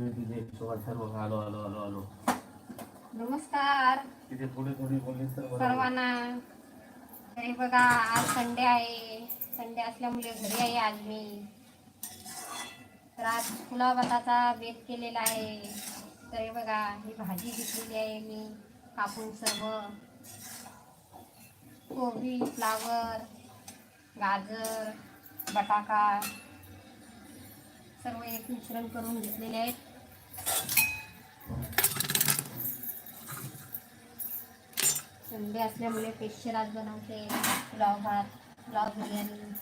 सोबत सर्व आलो आलो आलो आलो नमस्कार. तिथे थोडी थोडी तर बरं. सर्वांना. तरी बघा आज संडे आहे. संडे असल्यामुळे घरी आहे आज मी. तर आज पुलाव भाताचा बेत केलेला आहे. तरी बघा ही भाजी घेतलेली आहे मी कापून सर्व कोबी फ्लावर गाजर बटाका. सर्व एक मिश्रण करून घेतलेले आहेत. संडे असल्यामुळे स्पेशल आज बनवते. पुलाव भात पुलाव बिर्याणी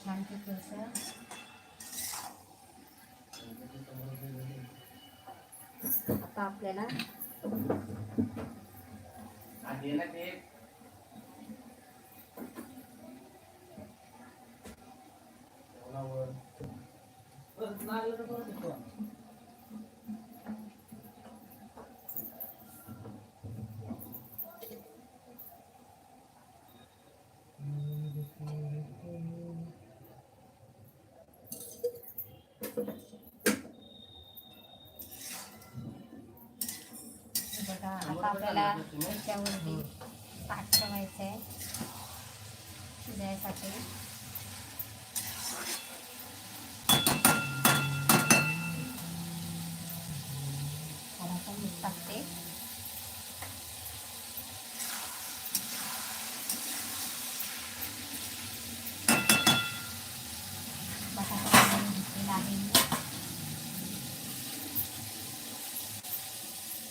छान पैकी असं आता आपल्याला आज ये ना ते जेवणावर. हे मग आपल्याला त्याच्यावरती ताट ठेवायचं आहे. शिजायसाठी. थोडासा मीठ टाकते बटाटा काढून घेतलेला आहे मी.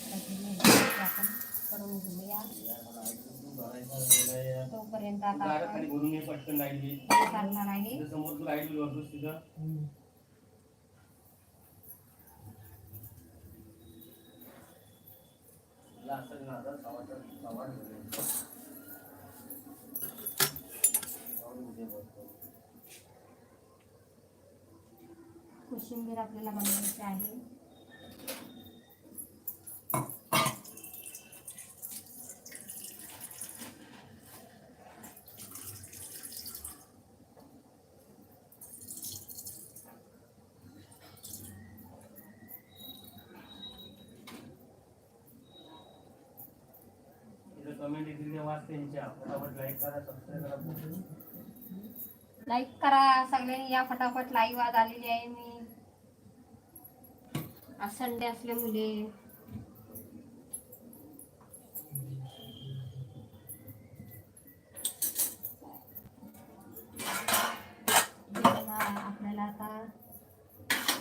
त्याची आपण करून घेऊया तोपर्यंत आता दारात आपण खाली भरून ये पटकन लाइट गेली करणार आहे समोर तू लाइट तिथं तुला असं नादात सावाचा- सावाड झालंय. सावड उद्या बसतो. कोशिंबीर आपल्याला बनवायची आहे तिथं कमेंट येतील ते त्यांच्या फटाफट लाईक करा सबस्क्राईब करा. लाईक करा सगळ्यांनी या फटाफट लाईव्ह आज आलेली आहे मी. आज संडे असल्यामुळे बघा, आपल्याला आता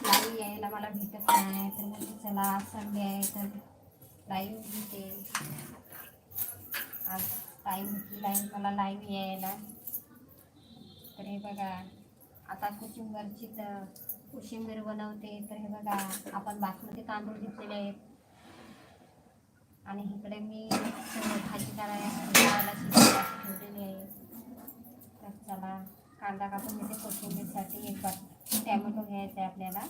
लाईव्ह यायला मला भेटत नाही. तर म्हणजे चला संडे आहे तर लाईव्ह भेटेल आज टाईम लाईन मला लाईव्ह यायला. तर हे बघा आता कोशिंबरची तर कोशिंबीर बनवते. तर हे बघा आपण बासमती तांदूळ घेतलेले आहेत. आणि इकडे मी भाजी करायला ठेवलेली आहे. तर चला कांदा कापून घेते. कोशिंबीरसाठी एक टॅमॅटो घ्यायचा आहे आपल्याला.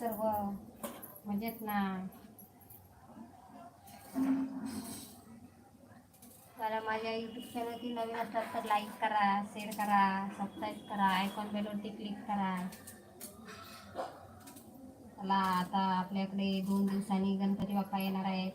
सर्व मजेत ना. मला माझ्या यूट्यूब चॅनलची नवीन असतात तर लाईक करा शेअर करा सबस्क्राईब करा आयकॉन बेलवरती क्लिक करा. चला आता आपल्याकडे दोन दिवसांनी गणपती बाप्पा येणार आहेत.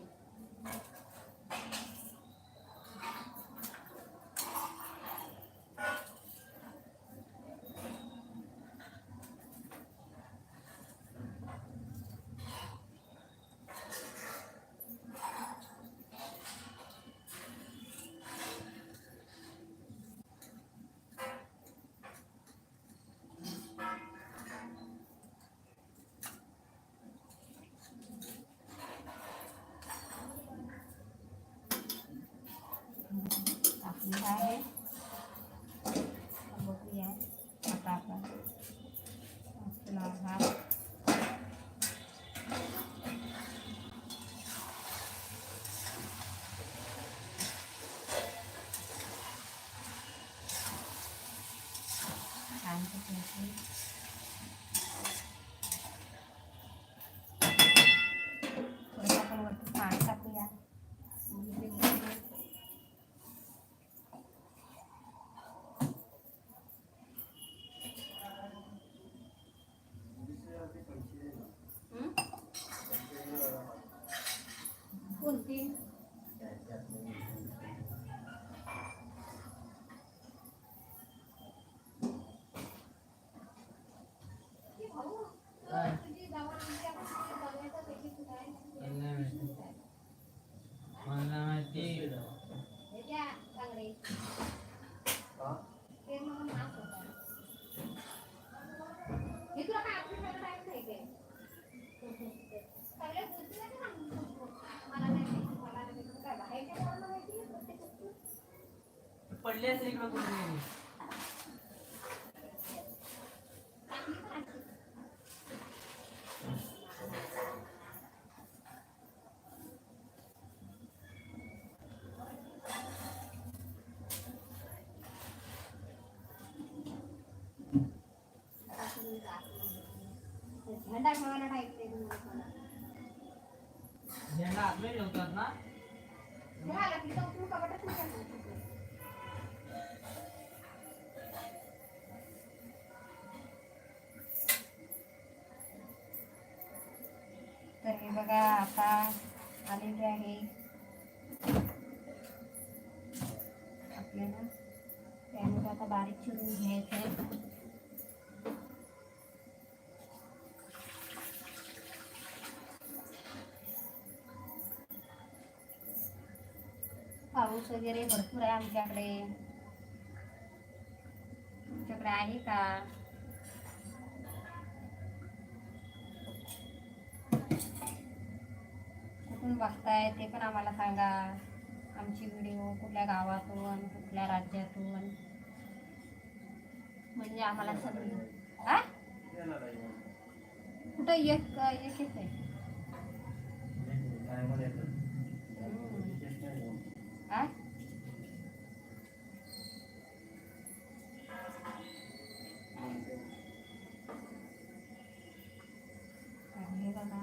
Okay. गोष्ट पडली असेल इकडं कुठे चांगली पण असते. झेंडा ठेवायला टाईप ते तुम्हाला झेंडा आतमध्ये ठेवतात ना बघा आता आलेले आहे. आपल्याला त्यामध्ये आता बारीक चिरून घ्यायचं आहे पाऊस वगैरे भरपूर आहे आमच्याकडे. तुमच्याकडे आहे का? कुठून बघताय ते पण आम्हाला सांगा. आमची व्हिडिओ कुठल्या गावातून कुठल्या राज्यातून. म्हणजे आम्हाला सगळी हा कुठं एक एकच आहे हा हे बघा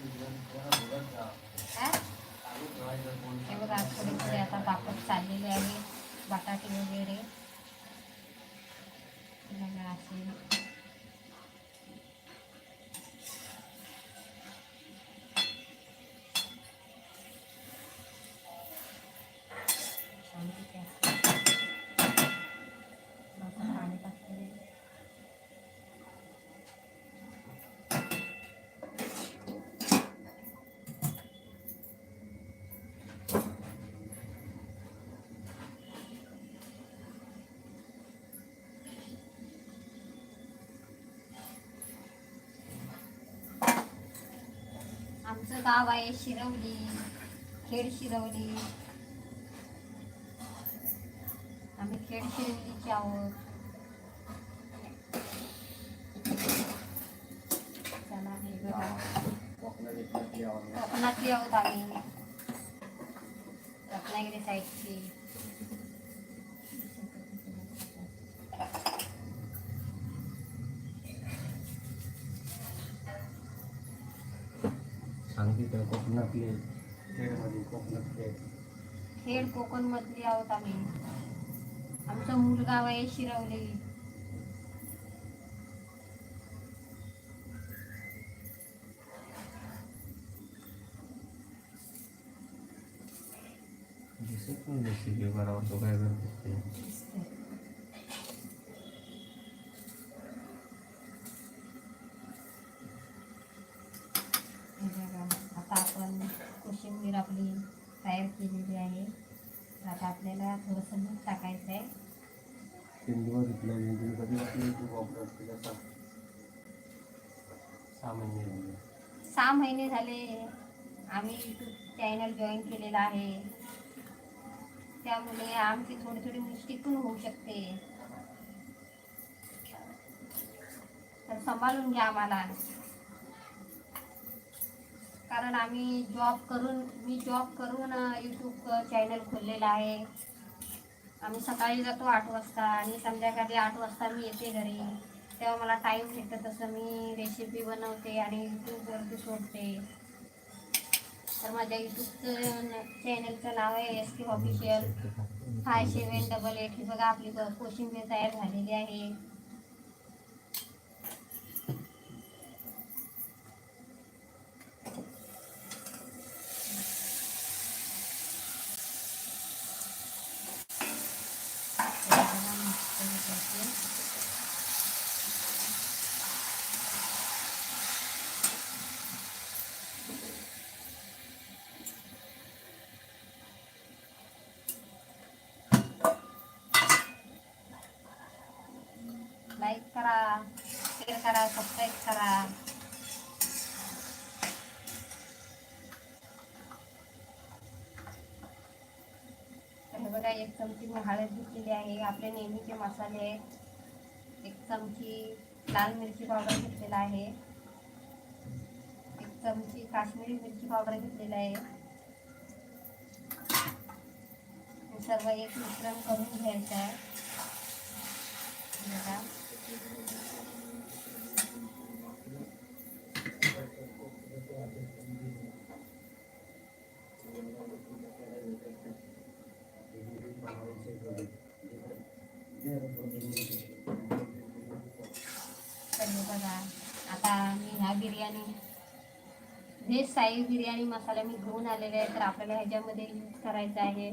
हे बघा आज थोडे थोडे आता पापड चाललेले आहे बटाटे वगैरे. बघा असे शांती आहे. थोडंसं पाणी टाकते आमचं गाव आहे शिरवली खेड शिरवली. आम्ही खेड शिरवलीचे आहोत. चला हे बघा. कोकणातली आहोत आम्ही. रत्नागिरी साईडची. खेड कोकण मधली आहोत आम्ही. आमचं मूळ गाव आहे शिरवली दिसत पण बरोबर तो काय करतो ते हे बघा, आता आपण कोशिंबीर आपली तयार केलेली आहे तर आता आपल्याला थोडंसं मीठ टाकायचं आहे हिंदी बघितलं हिंदी कधी वाटलं यूट्यूब वापरत ते कसा सामान्य हिंदी सहा महिने झाले आम्ही यूट्यूब चॅनल जॉईन केलेला आहे. त्यामुळे आमची थोडी थोडी मिस्टेक पण होऊ शकते. तर सांभाळून घ्या आम्हाला. कारण आम्ही जॉब करून मी जॉब करून यूट्यूब चॅनल खोललेला आहे. आम्ही सकाळी जातो आठ वाजता आणि संध्याकाळी आठ वाजता मी येते घरी. तेव्हा मला टाईम भेटतं तसं मी रेसिपी बनवते आणि यूट्यूबवरती सोडते. तर माझ्या यूट्यूबचं चॅनलचं नाव आहे S K official five seven double eight ही बघा आपली कोशिंबीर तयार झालेली आहे. Thank you मस्त होते. लाईक करा शेअर करा सबस्क्राईब करा बघा एक चमची मी हळद घेतलेली आहे. आपले नेहमीचे मसाले. आहेत एक चमची लाल मिरची पावडर घेतलेला आहे. एक चमची काश्मीरी मिरची पावडर घेतलेला आहे. हे सर्व एक मिश्रण करून घ्यायचं आहे. बघा. आता मी ह्या बिर्याणी व्हेज साई बिर्याणी मसाला मी घेऊन आलेले आहे तर आपल्याला ह्याच्यामध्ये यूज करायचा आहे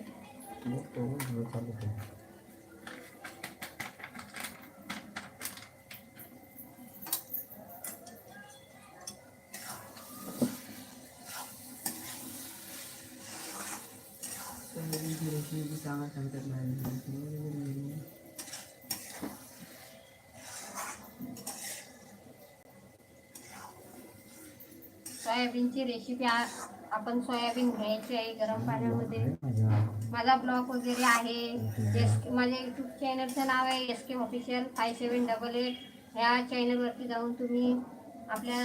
चालू सोयाबीनची रेसिपी सांगा सांगतात नाही सोयाबीनची रेसिपी आपण सोयाबीन घ्यायची आहे गरम पाण्यामध्ये. माझा ब्लॉग वगैरे आहे. एस माझ्या यूट्यूब चॅनलचं नाव आहे S K official five seven double eight ह्या चॅनलवरती जाऊन तुम्ही आपल्या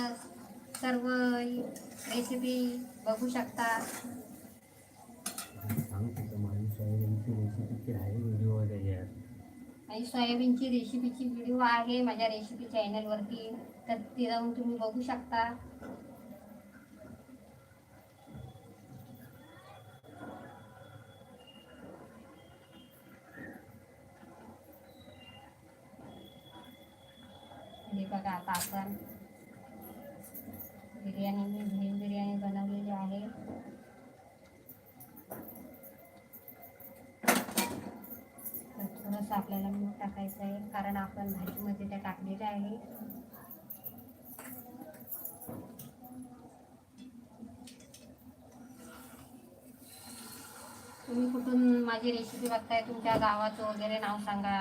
सर्व रेसिपी बघू शकता. आणि सोयाबीनची रेसिपीची व्हिडिओ आहे. माझ्या रेसिपी चॅनलवरती तर ती जाऊन तुम्ही बघू शकता. हे बघा आता आपण बिर्याणी मी व्हेज बिर्याणी बनवलेली आहे तर थोडंसं आपल्याला मीठ टाकायचं आहे कारण आपण भाजीमध्ये त्या टाकलेल्या आहे तुम्ही कुठून माझी रेसिपी बघताय? तुमच्या गावाचं वगैरे नाव सांगा.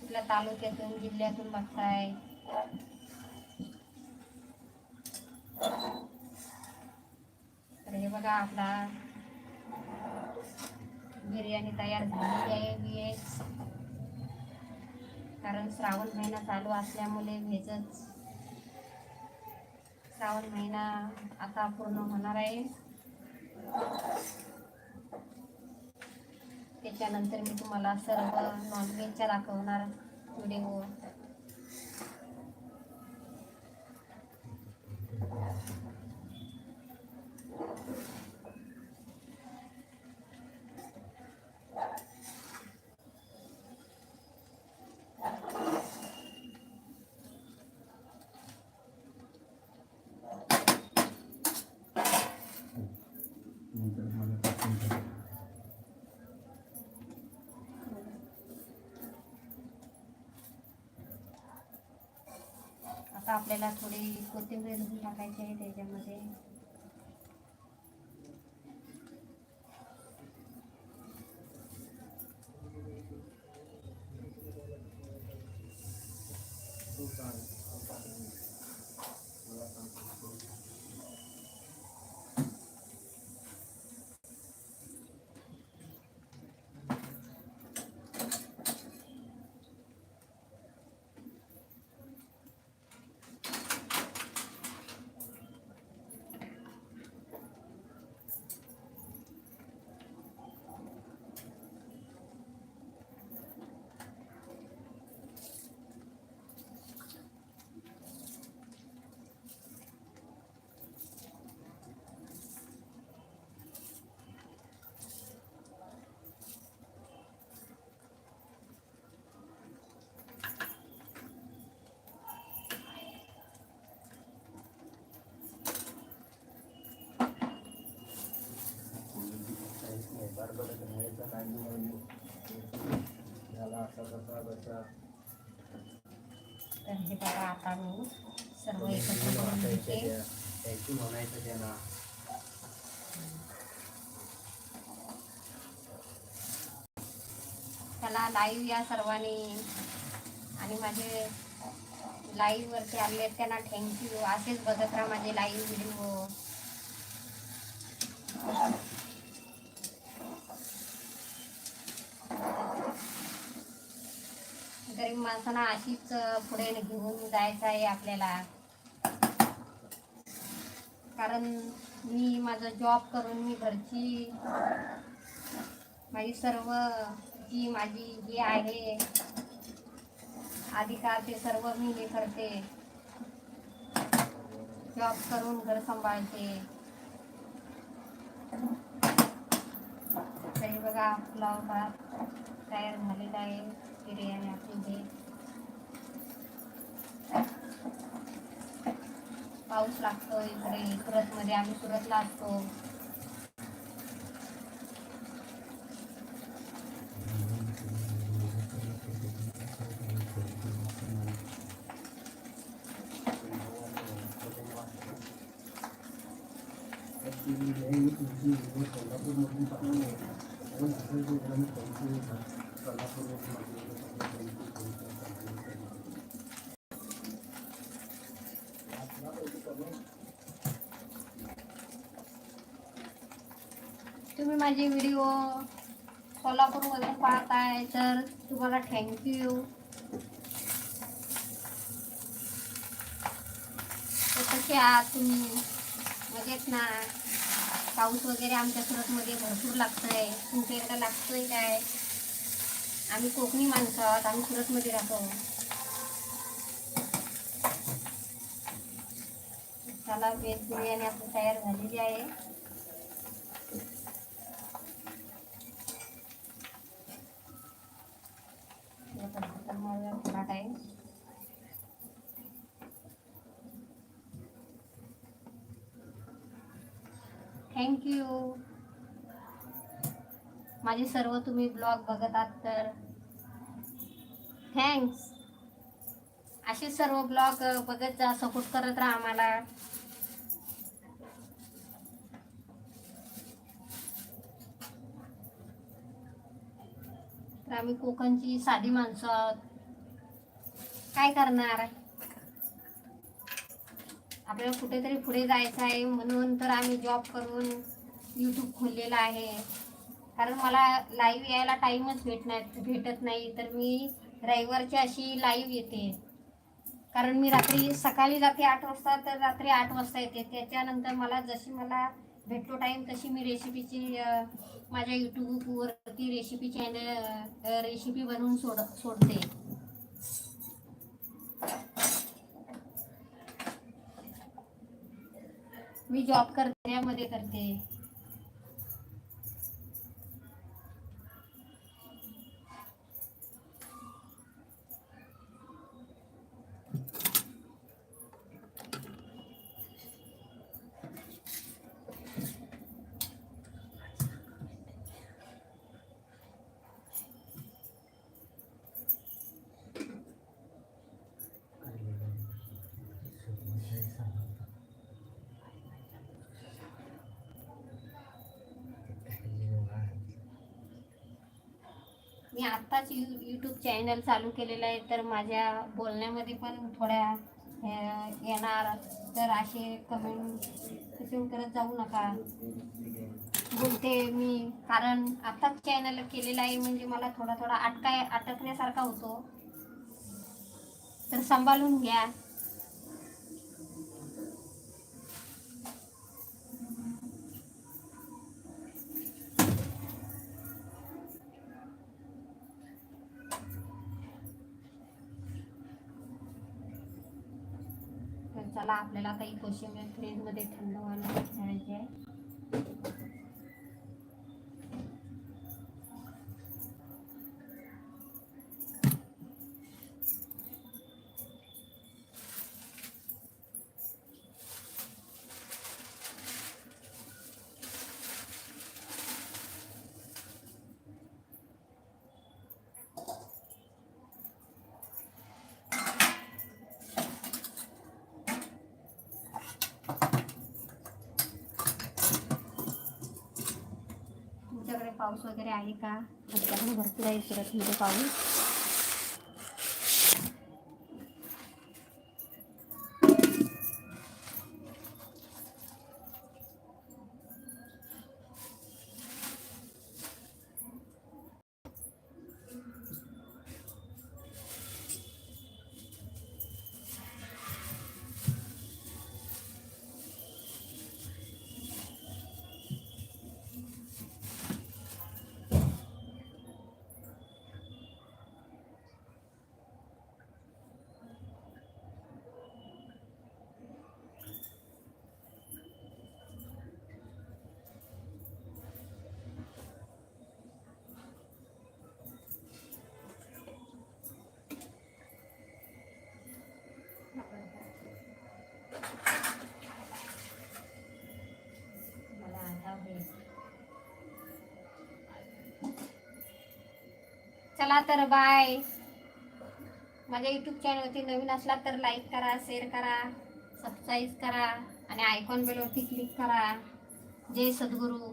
कुठल्या तालुक्यातून जिल्ह्यातून बघताय? तर हे बघा आपला. बिर्याणी तयार झालेली आहे. व्हेज कारण श्रावण महिना चालू असल्यामुळे व्हेजच श्रावण महिना आता पूर्ण होणार आहे. त्याच्यानंतर मी तुम्हाला सर्व नॉनव्हेजच्या दाखवणार व्हिडिओ आता आपल्याला थोडी कोथिंबीर टाकायची आहे त्याच्यामध्ये. असा कसा बसा तर हे बघा आता मी सर्व एकत्र करून घेते. त्याची म्हणायचं त्यांना. त्याला लाईव्ह या सर्वांनी. आणि माझे लाईव्ह वरती आले त्यांना थँक्यू असेच बघत राहा माझे लाईव्ह व्हिडिओ वासना अशीच पुढे घेऊन जायचं आहे आपल्याला. कारण मी माझं जॉब करून मी घरची माझी सर्व जी माझी जी आहे अधिकार ते सर्व मी हे करते. जॉब करून घर सांभाळते. तरी बघा आपला भात तयार झालेला आहे. बिर्याणी आपली पाऊस लागतो इकडे सुरतमध्ये आम्ही सुरतला असतो तुम्ही माझे व्हिडिओ सोलापूरमधून पाहताय तर तुम्हाला थँक्यू कसे आहात तुम्ही? मजेत ना? पाऊस वगैरे आमच्या सुरतमध्ये भरपूर लागतोय. तुमच्या इकडं लागतोय काय? आम्ही कोकणी माणसं आहोत आम्ही सुरतमध्ये राहतो. चला वेज बिर्याणी आपली तयार झालेली आहे या पद्धतीने मळूया थोडा थँक्यू माझे सर्व तुम्ही ब्लॉग बघत आहात तर थँक्स असे सर्व ब्लॉग बघत जा सपोर्ट करत राहा आम्हाला. तर आम्ही कोकणची साधी माणसं आहोत. काय करणार? आपल्याला कुठेतरी पुढे जायचं आहे म्हणून तर आम्ही जॉब करून यूट्यूब खोललेला आहे. कारण मला लाईव्ह यायला टाईमच भेटणार भेटत नाही. तर मी रविवारची अशी लाईव्ह येते. कारण मी रात्री सकाळी जाते आठ वाजता तर रात्री आठ वाजता येते. त्याच्यानंतर मला जशी मला भेटतो टाईम तशी मी रेसिपीची माझ्या यूट्यूबवरती रेसिपी चॅनल रेसिपी बनवून सोड सोडते. मी जॉब करते मध्ये करते. मी आत्ताच यू यूट्यूब चॅनल चालू केलेलं आहे तर माझ्या बोलण्यामध्ये पण थोड्या येणार. तर असे कमेंट कमेंट करत जाऊ नका. बोलते मी कारण आत्ताच चॅनल केलेलं आहे म्हणजे मला थोडा थोडा अटकाय अटकण्यासारखा होतो. तर सांभाळून घ्या. चला आपल्याला आता ही कोशिंबीर फ्रीजमध्ये थंड व्हायला ठेवायची आहे तुमच्याकडे पाऊस वगैरे आहे का? आमच्याकडे भरपूर आहे सुरतमध्ये पाऊस. चला तर बाय. माझ्या यूट्यूब चॅनलवरती नवीन असला तर लाईक करा शेअर करा सबस्क्राईब करा आणि आयकॉन बेलवरती क्लिक करा. जय सद्गुरू.